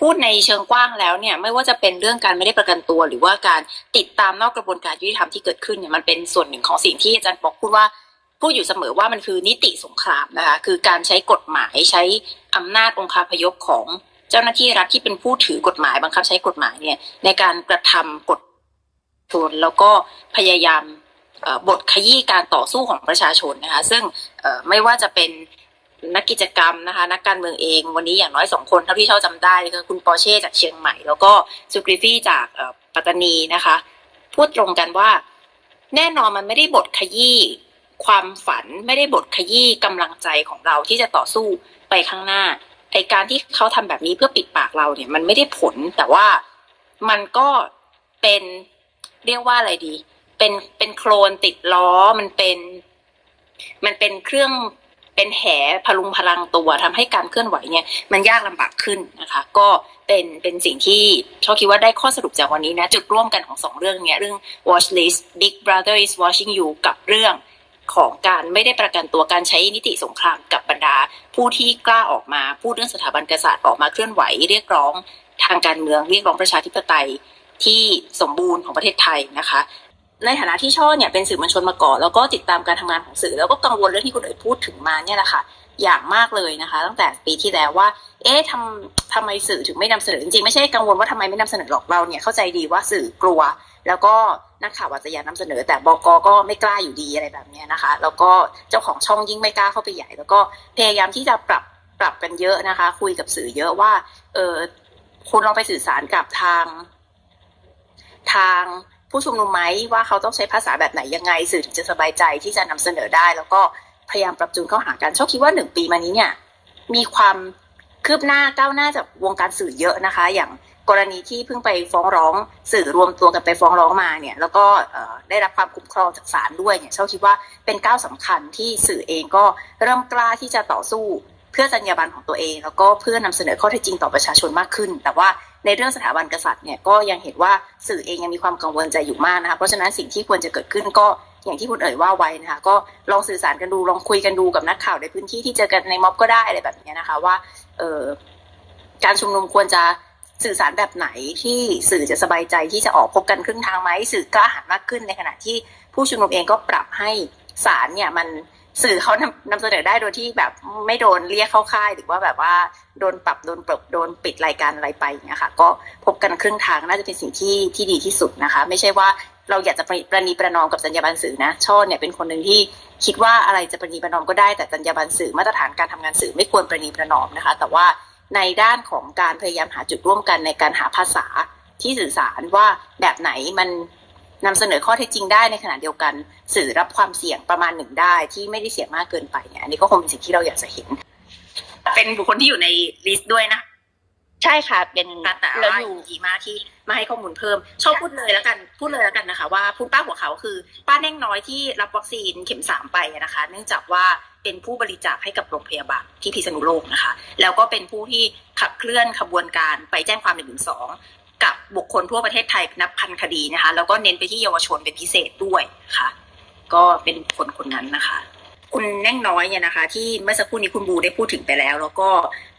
พูดในเชิงกว้างแล้วเนี่ย ไม่ว่าจะเป็นเรื่องการไม่ได้ประกันตัว หรือว่าการติดตามนอกกระบวนการยุติธรรมที่เกิดขึ้นเนี่ยมันเป็นส่วนหนึ่งของสิ่งที่อาจารย์ปอกพูดว่าพูดอยู่เสมอว่ามันคือนิติสงครามนะคะคือการใช้กฎหมายใช้อำนาจองคาพยพของเจ้าหน้าที่รัฐที่เป็นผู้ถือกฎหมายบังคับใช้กฎหมายเนี่ยในการกระทำกฎชนแล้วก็พยายามบทขยี้การต่อสู้ของประชาชนนะคะซึ่งไม่ว่าจะเป็น นักกิจกรรมนะคะ นักการเมืองเอง วันนี้อย่างน้อยสองคนเท่าที่เช่าจำได้คือคุณปอร์เช่จากเชียงใหม่ แล้วก็ซูกริฟี่จากอ่อปัตตานีนะคะ พูดตรงกันว่า แน่นอนมันไม่ได้บทขยี้ความฝันไม่ได้บทขยี้กำลังใจของเราที่จะต่อสู้ไปข้างหน้าไอการที่เขาทำแบบนี้เพื่อปิดปากเราเนี่ย มันไม่ได้ผลแต่ว่ามันก็เป็นเรียกว่าอะไรดี เป็นเป็นโครนติดล้อมันเป็น มันเป็นเครื่อง เป็นแหพลุงพลังตัวทำให้การเคลื่อนไหวเนี่ยมันยากลำบากขึ้นนะคะ ก็เป็นเป็นสิ่งที่ชอบคิดว่าได้ข้อสรุปจากวันนี้นะ จุดร่วมกันของสองเรื่องเนี้ยเรื่อง watch list big brother is watching you กับเรื่องของการไม่ได้ประกันตัวการใช้นิติสงครามกับบรรดา ผู้ที่กล้าออกมาพูดเรื่องสถาบันกษัตริย์ออกมาเคลื่อนไหว เรียกร้องทางการเมืองเรียกร้องประชาธิปไตยที่สมบูรณ์ของประเทศไทยนะคะ ในฐานะที่ช่อเนี่ยเป็นสื่อมวลชนมาก่อนแล้วก็ติดตามการทำงานของสื่อ แล้วก็กังวลเรื่องที่คุณเอ๋ยพูดถึงมาเนี่ยแหละค่ะอย่างมากเลยนะคะ ตั้งแต่ปีที่แล้วว่า เอ๊ะทำทำไมสื่อถึงไม่นำเสนอจริงๆไม่ใช่กังวลว่าทำไมไม่นำเสนอหรอกเราเนี่ยเข้าใจดีว่าสื่อกลัว แล้วก็นักข่าวอาจจะอยากนำเสนอ แต่บกก็ไม่กล้าอยู่ดีอะไรแบบเนี้ยนะคะ แล้วก็เจ้าของช่องยิ่งไม่กล้าเข้าไปใหญ่ แล้วก็พยายามที่จะปรับปรับกันเยอะนะคะ คุยกับสื่อเยอะว่า เออคุณลองไปสื่อสารกับทางทาง ผู้ชุมนุมไหมว่าเขาต้องใช้ภาษาแบบไหนยังไงสื่อถึงจะสบายใจที่จะนำเสนอได้ แล้วก็พยายามปรับจูนเข้าหากันชอบคิดว่าหนึ่งปีมานี้เนี่ยมีความคืบหน้าก้าวหน้าจากวงการสื่อเยอะนะคะ อย่างกรณีที่เพิ่งไปฟ้องร้องสื่อรวมตัวกันไปฟ้องร้องมาเนี่ย แล้วก็ได้รับความคุ้มครองจากศาลด้วยเนี่ยเช่าคิดว่าเป็นก้าวสำคัญที่สื่อเองก็เริ่มกล้าที่จะต่อสู้ เพื่อจรรยาบรรณของตัวเอง แล้วก็เพื่อนำเสนอข้อเท็จจริงต่อประชาชนมากขึ้น แต่ว่า ในเรื่องสถาบันกษัตริย์เนี่ยก็ยังเห็นว่าสื่อเองยังมีความกังวลใจอยู่มากนะคะเพราะฉะนั้นสิ่งที่ควรจะเกิดขึ้นก็อย่างที่คุณเอ๋ยว่าไว้นะคะก็ลองสื่อสารกันดูลองคุยกันดูกับนักข่าวในพื้นที่ที่เจอกันในม็อบก็ได้อะไรแบบนี้นะคะว่าเออการชุมนุมควรจะสื่อสารแบบไหนที่สื่อจะสบายใจที่จะออกพบกันครึ่งทางไหมสื่อกล้าหาญมากขึ้นในขณะที่ผู้ชุมนุมเองก็ปรับให้ศาลเนี่ยมัน สื่อเขานำนำเสนอได้โดยที่แบบไม่โดนเรียกเข้าค่ายหรือว่าแบบว่าโดนปรับโดนปรับโดนปิดรายการอะไรไปอย่างเงี้ยค่ะ ก็พบกันครึ่งทางน่าจะเป็นสิ่งที่ที่ดีที่สุดนะคะ ไม่ใช่ว่าเราอยากจะประนีประนอมกับจรรยาบรรณสื่อนะช่อเนี่ยเป็นคนหนึ่งที่คิดว่าอะไรจะประนีประนอมก็ได้แต่จรรยาบรรณสื่อมาตรฐานการทำงานสื่อไม่ควรประนีประนอมนะคะ แต่ว่าในด้านของการพยายามหาจุดร่วมกันในการหาภาษาที่สื่อสารว่าแบบไหนมัน นำเสนอข้อเท็จจริงได้ในขณะเดียวกัน สื่อรับความเสี่ยงประมาณหนึ่งได้ที่ไม่ได้เสี่ยงมากเกินไปเนี่ยอันนี้ก็คงเป็นสิ่งที่เราอยากจะเห็น เป็นบุคคลที่อยู่ในลิสต์ด้วยนะใช่ค่ะ เป็นแต่แต่แล้วว่าอยู่ดีมากที่มาให้ข้อมูลเพิ่ม ชอบพูดเลยแล้วกันพูดเลยแล้วกันนะคะ ว่าพูดป้าหัวเขาคือป้าแน่งน้อยที่รับวัคซีนเข็มสามไปนะคะ เนื่องจากว่าเป็นผู้บริจาคให้กับโรงพยาบาลที่พิษณุโลกนะคะ แล้วก็เป็นผู้ที่ขับเคลื่อนขบวนการไปแจ้งความหนึ่งสองกั บุคคลทั่วประเทศไทยนับพันคดีนะคะ แล้วก็เน้นไปที่เยาวชนเป็นพิเศษด้วยค่ะ ก็เป็นคนคนนั้นนะคะ คุณแน่งน้อยเนี่ยนะคะ ที่เมื่อสักครู่นี้คุณบูได้พูดถึงไปแล้ว แล้วก็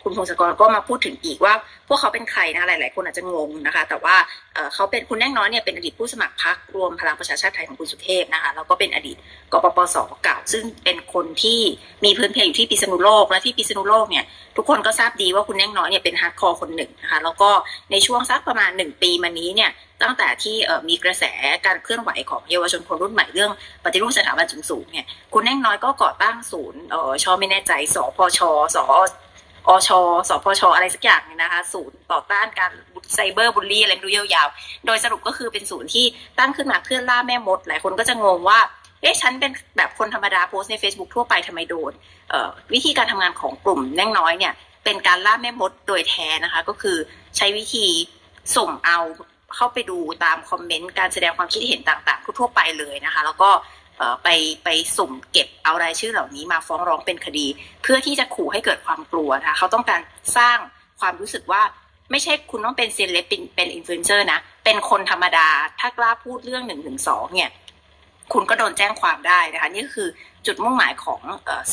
คุณพงศกรก็มาพูดถึงอีกว่า พวกเขาเป็นใครนะหลาย ๆ คนอาจจะงงนะคะ แต่ว่าเขาเป็นคุณแน่งน้อยเนี่ยเป็นอดีตผู้สมัครพรรครวมพลังประชาชาติไทยของคุณสุเทพนะคะแล้วก็เป็นอดีตกปปสเก่าซึ่งเป็นคนที่มีพื้นเพอยู่ที่พิษณุโลกและที่พิษณุโลกเนี่ยทุกคนก็ทราบดีว่าคุณแน่งน้อยเนี่ยเป็นฮาร์ดคอร์คนหนึ่งนะคะแล้วก็ในช่วงสักประมาณหนึ่งปีมานี้เนี่ย ตั้งแต่ที่มีกระแสการเคลื่อนไหวของเยาวชนคนรุ่นใหม่เรื่องปฏิรูปสถาบันสูงๆเนี่ยคุณแน่งน้อยก็ก่อตั้งศูนย์เออชอไม่แน่ใจสพชสอชสพชอะไรสักอย่างเนี่ยนะคะศูนย์ต่อต้านการไซเบอร์บูลลี่อะไรไม่รู้ยาวๆ โดยสรุปก็คือเป็นศูนย์ที่ตั้งขึ้นมาเพื่อล่าแม่มด หลายคนก็จะงงว่าเอ๊ะฉันเป็นแบบคนธรรมดาโพสใน Facebook ทั่วไปทำไมโดนวิธีการทำงานของกลุ่มแน่งน้อยเนี่ยเป็นการล่าแม่มดโดยแท้นะคะ ก็คือใช้วิธีส่งเอา เข้าไปดูตามคอมเมนต์การแสดงความคิดเห็นต่างๆทั่วๆไปเลยนะคะ แล้วก็ไปไปสุ่มเก็บเอารายชื่อเหล่านี้มาฟ้องร้องเป็นคดี เพื่อที่จะขู่ให้เกิดความกลัวนะคะเขาต้องการสร้างความรู้สึกว่าไม่ใช่คุณต้องเป็นเซเลบเป็นเป็นอินฟลูเอนเซอร์นะเป็นคนธรรมดาถ้ากล้าพูดเรื่องหนึ่งถึงสองเนี่ยคุณก็โดนแจ้งความได้นะคะนี่คือจุดมุ่งหมายของ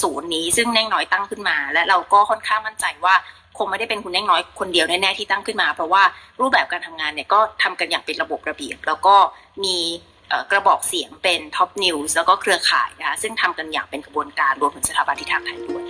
ศูนย์นี้ซึ่งแน่งน้อยตั้งขึ้นมา และเราก็ค่อนข้างมั่นใจว่า คงไม่ได้เป็นคุณแน่งน้อยคนเดียวแน่ๆที่ตั้งขึ้นมา เพราะว่ารูปแบบการทำงานเนี่ยก็ทำกันอย่างเป็นระบบระเบียบ แล้วก็มีกระบอกเสียงเป็นท็อปนิวส์แล้วก็เครือข่ายนะคะซึ่งทำกันอย่างเป็นกระบวนการรวมถึงสถาบันที่ทางไทยด้วย